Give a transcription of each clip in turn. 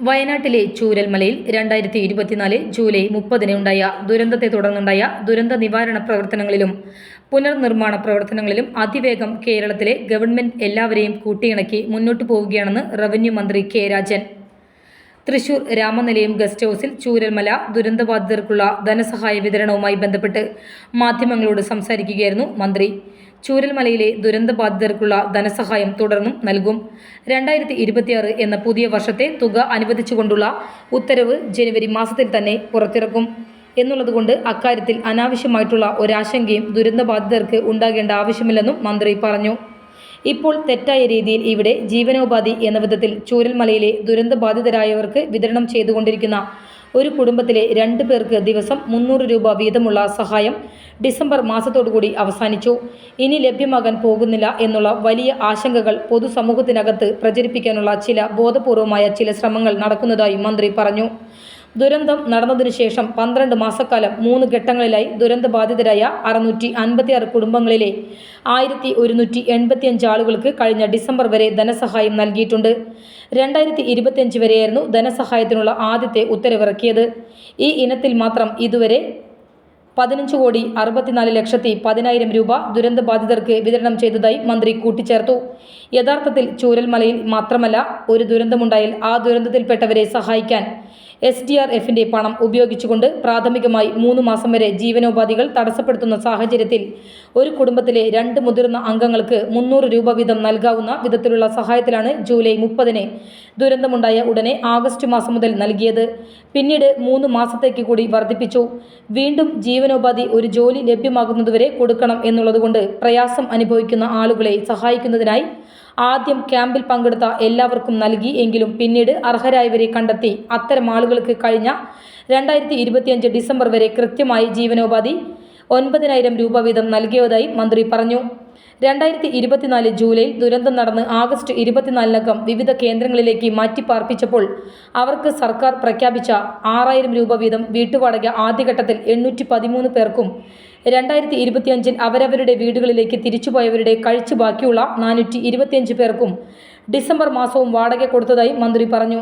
വയനാട്ടിലെ ചൂരൽമലയിൽ രണ്ടായിരത്തി ഇരുപത്തിനാല് ജൂലൈ മുപ്പതിന് ഉണ്ടായ ദുരന്തത്തെ തുടർന്നുണ്ടായ ദുരന്ത നിവാരണ പ്രവർത്തനങ്ങളിലും പുനർനിർമ്മാണ പ്രവർത്തനങ്ങളിലും അതിവേഗം കേരളത്തിലെ ഗവൺമെന്റ് എല്ലാവരെയും കൂട്ടിയിണക്കി മുന്നോട്ടു പോവുകയാണെന്ന് റവന്യൂ മന്ത്രി കെ രാജൻ. തൃശൂർ രാമനിലയം ഗസ്റ്റ് ഹൌസിൽ ചൂരൽമല ദുരന്തബാധിതർക്കുള്ള ധനസഹായ വിതരണവുമായി ബന്ധപ്പെട്ട് മാധ്യമങ്ങളോട് സംസാരിക്കുകയായിരുന്നു മന്ത്രി. ചൂരൽമലയിലെ ദുരന്തബാധിതർക്കുള്ള ധനസഹായം തുടർന്നും നൽകും. രണ്ടായിരത്തി ഇരുപത്തിയാറ് എന്ന പുതിയ വർഷത്തെ തുക അനുവദിച്ചുകൊണ്ടുള്ള ഉത്തരവ് ജനുവരി മാസത്തിൽ തന്നെ പുറത്തിറക്കും. എന്നുള്ളതുകൊണ്ട് അക്കാര്യത്തിൽ അനാവശ്യമായിട്ടുള്ള ഒരാശങ്കയും ദുരന്തബാധിതർക്ക് ഉണ്ടാകേണ്ട ആവശ്യമില്ലെന്നും മന്ത്രി പറഞ്ഞു. ഇപ്പോൾ തെറ്റായ രീതിയിൽ ഇവിടെ ജീവനോപാധി എന്ന വിധത്തിൽ ചൂരൽമലയിലെ ദുരന്തബാധിതരായവർക്ക് വിതരണം ചെയ്തുകൊണ്ടിരിക്കുന്ന ഒരു കുടുംബത്തിലെ രണ്ട് പേർക്ക് ദിവസം മുന്നൂറ് രൂപ വീതമുള്ള സഹായം ഡിസംബർ മാസത്തോടുകൂടി അവസാനിച്ചു. ഇനി ലഭ്യമാകാൻ പോകുന്നില്ല എന്നുള്ള വലിയ ആശങ്കകൾ പൊതുസമൂഹത്തിനകത്ത് പ്രചരിപ്പിക്കാനുള്ള ചില ബോധപൂർവമായ ചില ശ്രമങ്ങൾ നടക്കുന്നതായി മന്ത്രി പറഞ്ഞു. ദുരന്തം നടന്നതിനു ശേഷം പന്ത്രണ്ട് മാസക്കാലം മൂന്ന് ഘട്ടങ്ങളിലായി ദുരന്തബാധിതരായ അറുന്നൂറ്റി അൻപത്തിയാറ് കുടുംബങ്ങളിലെ ആയിരത്തി ഒരുന്നൂറ്റി എൺപത്തിയഞ്ച് ആളുകൾക്ക് കഴിഞ്ഞ ഡിസംബർ വരെ ധനസഹായം നൽകിയിട്ടുണ്ട്. രണ്ടായിരത്തി ഇരുപത്തിയഞ്ച് വരെയായിരുന്നു ധനസഹായത്തിനുള്ള ആദ്യത്തെ ഉത്തരവിറക്കിയത്. ഈ ഇനത്തിൽ മാത്രം ഇതുവരെ പതിനഞ്ച് കോടി അറുപത്തിനാല് ലക്ഷത്തി പതിനായിരം രൂപ ദുരന്തബാധിതർക്ക് വിതരണം ചെയ്തതായി മന്ത്രി കൂട്ടിച്ചേർത്തു. യഥാർത്ഥത്തിൽ ചൂരൽമലയിൽ മാത്രമല്ല ഒരു ദുരന്തമുണ്ടായാൽ ആ ദുരന്തത്തിൽപ്പെട്ടവരെ സഹായിക്കാൻ എസ് ഡി ആർ എഫിന്റെ പണം ഉപയോഗിച്ചുകൊണ്ട് പ്രാഥമികമായി മൂന്ന് മാസം വരെ ജീവനോപാധികൾ തടസ്സപ്പെടുത്തുന്ന സാഹചര്യത്തിൽ ഒരു കുടുംബത്തിലെ രണ്ട് മുതിർന്ന അംഗങ്ങൾക്ക് മുന്നൂറ് രൂപ വീതം നൽകാവുന്ന വിധത്തിലുള്ള സഹായത്തിലാണ് ജൂലൈ മുപ്പതിന് ദുരന്തമുണ്ടായ ഉടനെ ആഗസ്റ്റ് മാസം മുതൽ നൽകിയത്. പിന്നീട് മൂന്ന് മാസത്തേക്ക് കൂടി വർദ്ധിപ്പിച്ചു. വീണ്ടും ജീവനോപാധി ഒരു ജോലി ലഭ്യമാകുന്നതുവരെ കൊടുക്കണം എന്നുള്ളതുകൊണ്ട് പ്രയാസം അനുഭവിക്കുന്ന ആളുകളെ സഹായിക്കുന്നതിനായി ആദ്യം ക്യാമ്പിൽ പങ്കെടുത്ത എല്ലാവർക്കും നൽകി എങ്കിലും പിന്നീട് അർഹരായവരെ കണ്ടെത്തി. അത്തരം ആളുകൾക്ക് കഴിഞ്ഞ രണ്ടായിരത്തി ഇരുപത്തിയഞ്ച് ഡിസംബർ വരെ കൃത്യമായി ജീവനോപാധി ഒൻപതിനായിരം രൂപ വീതം നൽകിയതായി മന്ത്രി പറഞ്ഞു. രണ്ടായിരത്തി ഇരുപത്തിനാല് ജൂലൈയിൽ ദുരന്തം നടന്ന് ആഗസ്റ്റ് ഇരുപത്തിനാലിനകം വിവിധ കേന്ദ്രങ്ങളിലേക്ക് മാറ്റിപ്പാർപ്പിച്ചപ്പോൾ അവർക്ക് സർക്കാർ പ്രഖ്യാപിച്ച ആറായിരം രൂപ വീതം വീട്ടുവാടക ആദ്യഘട്ടത്തിൽ എണ്ണൂറ്റി പതിമൂന്ന് പേർക്കും രണ്ടായിരത്തി ഇരുപത്തിയഞ്ചിൽ അവരവരുടെ വീടുകളിലേക്ക് തിരിച്ചുപോയവരുടെ കഴിച്ചു ബാക്കിയുള്ള നാനൂറ്റി ഇരുപത്തിയഞ്ച് പേർക്കും ഡിസംബർ മാസവും വാടക കൊടുത്തതായി മന്ത്രി പറഞ്ഞു.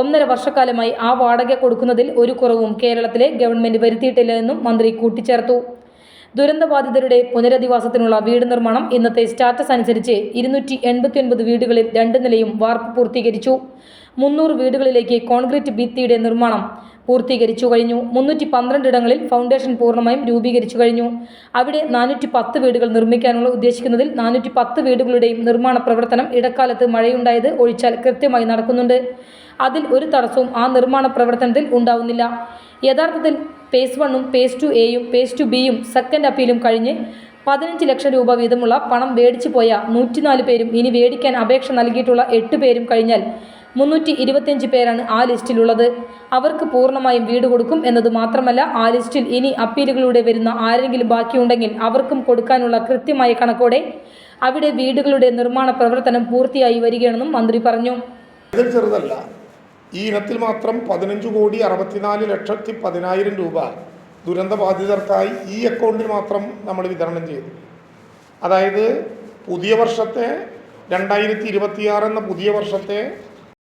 ഒന്നര വർഷക്കാലമായി ആ വാടക കൊടുക്കുന്നതിൽ ഒരു കുറവും കേരളത്തിലെ ഗവൺമെന്റ് വരുത്തിയിട്ടില്ല എന്നും മന്ത്രി കൂട്ടിച്ചേർത്തു. ദുരന്തബാധിതരുടെ പുനരധിവാസത്തിനുള്ള വീട് നിർമ്മാണം ഇന്നത്തെ സ്റ്റാറ്റസ് അനുസരിച്ച് ഇരുന്നൂറ്റി എൺപത്തിയൊൻപത് വീടുകളിൽ രണ്ട് നിലയും വാർപ്പ് പൂർത്തീകരിച്ചു. മുന്നൂറ് വീടുകളിലേക്ക് കോൺക്രീറ്റ് ഭിത്തിയുടെ നിർമ്മാണം പൂർത്തീകരിച്ചു കഴിഞ്ഞു. മുന്നൂറ്റി പന്ത്രണ്ട് ഇടങ്ങളിൽ ഫൗണ്ടേഷൻ പൂർണമായും രൂപീകരിച്ചു കഴിഞ്ഞു. അവിടെ നാനൂറ്റി പത്ത് വീടുകൾ നിർമ്മിക്കാനുള്ള ഉദ്ദേശിക്കുന്നതിൽ നാനൂറ്റി പത്ത് വീടുകളുടെയും നിർമ്മാണ പ്രവർത്തനം ഇടക്കാലത്ത് മഴയുണ്ടായത് ഒഴിച്ചാൽ കൃത്യമായി നടക്കുന്നുണ്ട്. അതിൽ ഒരു തടസ്സവും ആ നിർമ്മാണ പ്രവർത്തനത്തിൽ ഉണ്ടാവുന്നില്ല. യഥാർത്ഥത്തിൽ പേസ് വണ്ണും പേസ് ടു എയും പേസ് ടു ബിയും സെക്കൻഡ് അപ്പീലും കഴിഞ്ഞ് പതിനഞ്ച് ലക്ഷം രൂപ വീതമുള്ള പണം മേടിച്ചു പോയ നൂറ്റിനാല് പേരും ഇനി മേടിക്കാൻ അപേക്ഷ നൽകിയിട്ടുള്ള എട്ട് പേരും കഴിഞ്ഞാൽ മുന്നൂറ്റി ഇരുപത്തിയഞ്ച് പേരാണ് ആ ലിസ്റ്റിലുള്ളത്. അവർക്ക് പൂർണമായും വീട് കൊടുക്കും എന്നത് മാത്രമല്ല ആ ലിസ്റ്റിൽ ഇനി അപ്പീലുകളിലൂടെ വരുന്ന ആരെങ്കിലും ബാക്കിയുണ്ടെങ്കിൽ അവർക്കും കൊടുക്കാനുള്ള കൃത്യമായ കണക്കോടെ അവിടെ വീടുകളുടെ നിർമ്മാണ പ്രവർത്തനം പൂർത്തിയായി വരികയാണെന്നും മന്ത്രി പറഞ്ഞു. ചെറുതല്ല ഈ ഇനത്തിൽ മാത്രം പതിനഞ്ച് കോടി അറുപത്തിനാല് ലക്ഷത്തി പതിനായിരം രൂപ ദുരന്തബാധിതർക്കായി ഈ അക്കൗണ്ടിൽ മാത്രം നമ്മൾ വിതരണം ചെയ്തു. അതായത് പുതിയ വർഷത്തെ രണ്ടായിരത്തി ഇരുപത്തിയാറ് എന്ന പുതിയ വർഷത്തെ